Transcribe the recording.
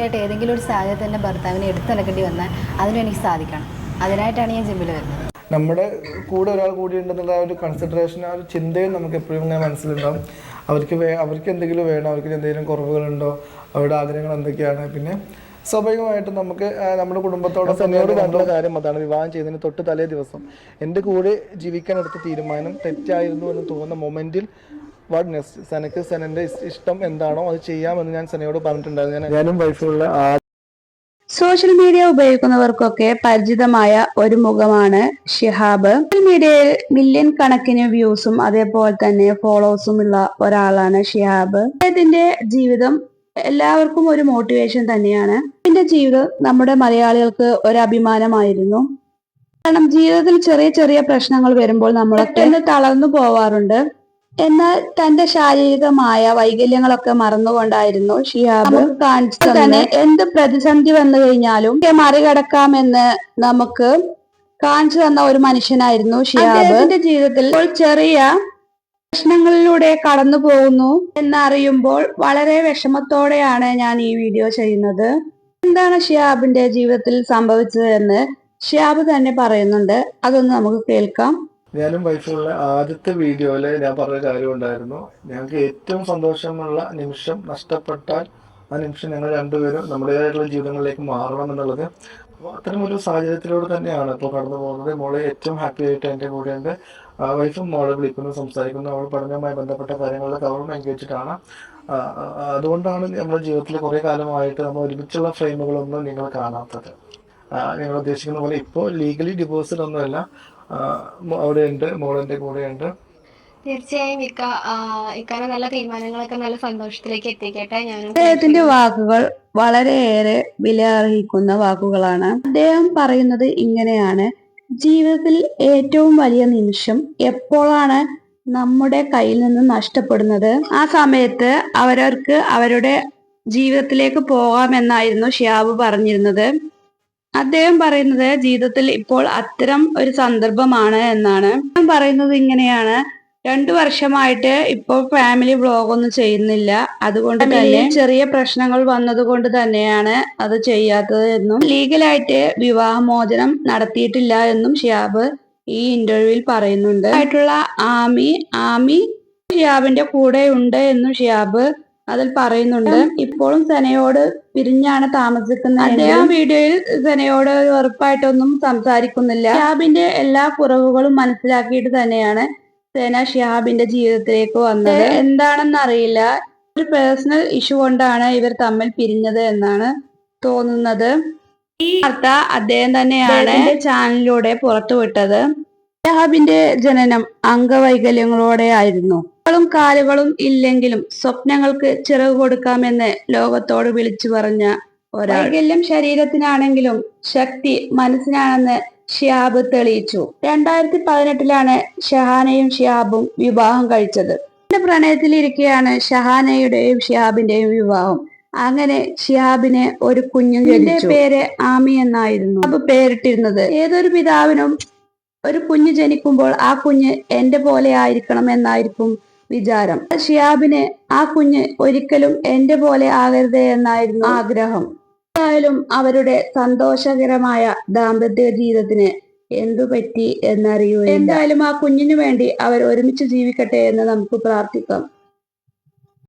ആയിട്ട് ഏതെങ്കിലും ഒരു സാഹചര്യത്തിൽ തന്നെ ഭർത്താവിനെ എടുത്തു നടക്കേണ്ടി വന്നാൽ അതിനും എനിക്ക് സാധിക്കണം. അതിനായിട്ടാണ് ഞാൻ ജിമ്മിൽ വരുന്നത്. നമ്മുടെ കൂടെ ഒരാൾ കൂടി ഉണ്ടെന്നുള്ള ആ ഒരു കൺസിഡറേഷൻ ആ ഒരു ചിന്തയും നമുക്ക് എപ്പോഴും ഇങ്ങനെ മനസ്സിലുണ്ടാവും. അവർക്ക് വേ അവർക്ക് എന്തെങ്കിലും വേണം അവർക്ക് എന്തെങ്കിലും കുറവുകളുണ്ടോ അവരുടെ ആഗ്രഹങ്ങൾ എന്തൊക്കെയാണ്? പിന്നെ സ്വാഭാവികമായിട്ടും നമുക്ക് നമ്മുടെ കുടുംബത്തോടൊപ്പം എന്നോട് പറഞ്ഞുള്ള കാര്യം അതാണ്. വിവാഹം ചെയ്തതിന് തൊട്ട് തലേ ദിവസം എന്റെ കൂടെ ജീവിക്കാൻ എടുത്ത തീരുമാനം തെറ്റായിരുന്നു എന്ന് തോന്നുന്ന മൊമെന്റിൽ വാട്ട് നെക്സ്റ്റ് സനക്ക് സനന്റെ ഇഷ്ടം എന്താണോ അത് ചെയ്യാമെന്ന് ഞാൻ സനയോട് പറഞ്ഞിട്ടുണ്ടായിരുന്നു. ഞാൻ ഞാനും വൈഫുള്ള ആ സോഷ്യൽ മീഡിയ ഉപയോഗിക്കുന്നവർക്കൊക്കെ പരിചിതമായ ഒരു മുഖമാണ് ഷിഹാബ്. സോഷ്യൽ മീഡിയയിൽ മില്യൺ കണക്കിന് വ്യൂസും അതേപോലെ തന്നെ ഫോളോസും ഉള്ള ഒരാളാണ് ഷിഹാബ്. അദ്ദേഹത്തിന്റെ ജീവിതം എല്ലാവർക്കും ഒരു മോട്ടിവേഷൻ തന്നെയാണ്. എന്റെ ജീവിതം നമ്മുടെ മലയാളികൾക്ക് ഒരു അഭിമാനമായിരുന്നു. കാരണം ജീവിതത്തിൽ ചെറിയ ചെറിയ പ്രശ്നങ്ങൾ വരുമ്പോൾ നമ്മളൊക്കെ ഒന്ന് തളർന്നു പോവാറുണ്ട്. എന്നാൽ തന്റെ ശാരീരികമായ വൈകല്യങ്ങളൊക്കെ മറന്നുകൊണ്ടായിരുന്നു ഷിഹാബ് കാണിച്ചു തന്നെ എന്ത് പ്രതിസന്ധി വന്നു കഴിഞ്ഞാലും മറികടക്കാമെന്ന് നമുക്ക് കാണിച്ചു തന്ന ഒരു മനുഷ്യനായിരുന്നു ഷിഹാബ്. എന്റെ ജീവിതത്തിൽ ചെറിയ പ്രശ്നങ്ങളിലൂടെ കടന്നു പോകുന്നു എന്നറിയുമ്പോൾ വളരെ വിഷമത്തോടെയാണ് ഞാൻ ഈ വീഡിയോ ചെയ്യുന്നത്. എന്താണ് ഷിയാബിന്റെ ജീവിതത്തിൽ സംഭവിച്ചത് എന്ന് ഷിയാബ് തന്നെ പറയുന്നുണ്ട്. അതൊന്ന് നമുക്ക് കേൾക്കാം. ഞാനും വൈഫുള്ള ആദ്യത്തെ വീഡിയോയിൽ ഞാൻ പറഞ്ഞ കാര്യം ഉണ്ടായിരുന്നു. ഞങ്ങൾക്ക് ഏറ്റവും സന്തോഷമുള്ള നിമിഷം നഷ്ടപ്പെട്ടാൽ ആ നിമിഷം ഞങ്ങൾ രണ്ടുപേരും നമ്മുടേതായിട്ടുള്ള ജീവിതങ്ങളിലേക്ക് മാറണം എന്നുള്ളത് അപ്പോൾ അത്തരം ഒരു സാഹചര്യത്തിലൂടെ തന്നെയാണ് ഇപ്പോൾ കടന്നു പോകുന്നത്. മോളെ ഏറ്റവും ഹാപ്പി ആയിട്ട് എന്റെ കൂടെ ഉണ്ട് വൈഫും മോളെ വിളിക്കുന്നു സംസാരിക്കുന്നു. അവൾ പഠനവുമായി ബന്ധപ്പെട്ട കാര്യങ്ങളിലൊക്കെ അവളും എൻഗേജ്ഡാണ്. അതുകൊണ്ടാണ് നമ്മുടെ ജീവിതത്തിൽ കുറേ കാലമായിട്ട് നമ്മൾ ഒരുമിച്ചുള്ള ഫ്രെയിമുകളൊന്നും നിങ്ങൾ കാണാത്തത്. നിങ്ങൾ ഉദ്ദേശിക്കുന്ന പോലെ ഇപ്പോൾ ലീഗലി ഡിവോഴ്സ്ഡ് മോ- കൂടെ ഉണ്ട് കൂടെയുണ്ട്. തീർച്ചയായും ഇക്ക ഇക്കാനെ നല്ല തീരുമാനങ്ങളൊക്കെ നല്ല സന്തോഷത്തിലേക്ക് എത്തിക്കട്ടെ. ഞാൻ അദ്ദേഹത്തിന്റെ വാക്കുകൾ വളരെയേറെ വില അർഹിക്കുന്ന വാക്കുകളാണ്. അദ്ദേഹം പറയുന്നത് ഇങ്ങനെയാണ്. ജീവിതത്തിൽ ഏറ്റവും വലിയ നിമിഷം എപ്പോഴാണ് നമ്മുടെ കയ്യിൽ നിന്ന് നഷ്ടപ്പെടുന്നത്? ആ സമയത്ത് അവരവർക്ക് അവരുടെ ജീവിതത്തിലേക്ക് പോകാമെന്നായിരുന്നു ഷിയാബ് പറഞ്ഞിരുന്നത്. അദ്ദേഹം പറയുന്നത് ജീവിതത്തിൽ ഇപ്പോൾ അത്തരം ഒരു സന്ദർഭമാണ് എന്നാണ്. അദ്ദേഹം പറയുന്നത് ഇങ്ങനെയാണ്. രണ്ടു വർഷമായിട്ട് ഇപ്പോൾ ഫാമിലി വ്ലോഗ് ഒന്നും ചെയ്യുന്നില്ല. അതുകൊണ്ട് തന്നെ ചെറിയ പ്രശ്നങ്ങൾ വന്നതുകൊണ്ട് തന്നെയാണ് അത് ചെയ്യാത്തത് എന്നും ലീഗലായിട്ട് വിവാഹമോചനം നടത്തിയിട്ടില്ല എന്നും ഷിയാബ് ഈ ഇന്റർവ്യൂവിൽ പറയുന്നുണ്ട്. ആയിട്ടുള്ള ആമി ആമി ഷിയാബിന്റെ കൂടെ ഉണ്ട് എന്നും ഷിയാബ് അതിൽ പറയുന്നുണ്ട്. ഇപ്പോഴും സെനയോട് പിരിഞ്ഞാണ് താമസിക്കുന്നത് അദ്ദേഹം വീഡിയോയിൽ സെനയോട് വെറുപ്പായിട്ടൊന്നും സംസാരിക്കുന്നില്ല. ഷിഹാബിന്റെ എല്ലാ കുറവുകളും മനസ്സിലാക്കിയിട്ട് തന്നെയാണ് സേന ഷിഹാബിന്റെ ജീവിതത്തിലേക്ക് വന്നത്. എന്താണെന്ന് അറിയില്ല ഒരു പേഴ്സണൽ ഇഷ്യൂ കൊണ്ടാണ് ഇവർ തമ്മിൽ പിരിഞ്ഞത് എന്നാണ് തോന്നുന്നത്. ഈ വാർത്ത അദ്ദേഹം തന്നെയാണ് ചാനലിലൂടെ പുറത്തുവിട്ടത്. ഷിഹാബിന്റെ ജനനം അംഗവൈകല്യങ്ങളോടെ ആയിരുന്നു ും കാലുകളും ഇല്ലെങ്കിലും സ്വപ്നങ്ങൾക്ക് ചിറവ് കൊടുക്കാമെന്ന് ലോകത്തോട് വിളിച്ചു പറഞ്ഞ ഒരാൾ. വൈകല്യം ശരീരത്തിനാണെങ്കിലും ശക്തി മനസ്സിനാണെന്ന് ഷിയാബ് തെളിയിച്ചു. രണ്ടായിരത്തി പതിനെട്ടിലാണ് ഷഹാനയും ഷിയാബും വിവാഹം കഴിച്ചത്. എന്റെ പ്രണയത്തിലിരിക്കെയാണ് ഷഹാനയുടെയും ഷിയാബിന്റെയും വിവാഹം. അങ്ങനെ ഷിയാബിന് ഒരു കുഞ്ഞു ജനിച്ചു. പേര് ആമി എന്നായിരുന്നു. അപ്പൊ പേരിട്ടിരുന്നത്. ഏതൊരു പിതാവിനും ഒരു കുഞ്ഞ് ജനിക്കുമ്പോൾ ആ കുഞ്ഞ് എന്റെ പോലെ ആയിരിക്കണം എന്നായിരിക്കും വിചാരം. ഷിയാബിന് ആ കുഞ്ഞ് ഒരിക്കലും എന്റെ പോലെ ആകരുതേ എന്നായിരുന്നു ആഗ്രഹം. എന്തായാലും അവരുടെ സന്തോഷകരമായ ദാമ്പത്യ ജീവിതത്തിന് എന്തു പറ്റി എന്നറിയൂ എന്തായാലും ആ കുഞ്ഞിനു വേണ്ടി അവർ ഒരുമിച്ച് ജീവിക്കട്ടെ എന്ന് നമുക്ക് പ്രാർത്ഥിക്കാം.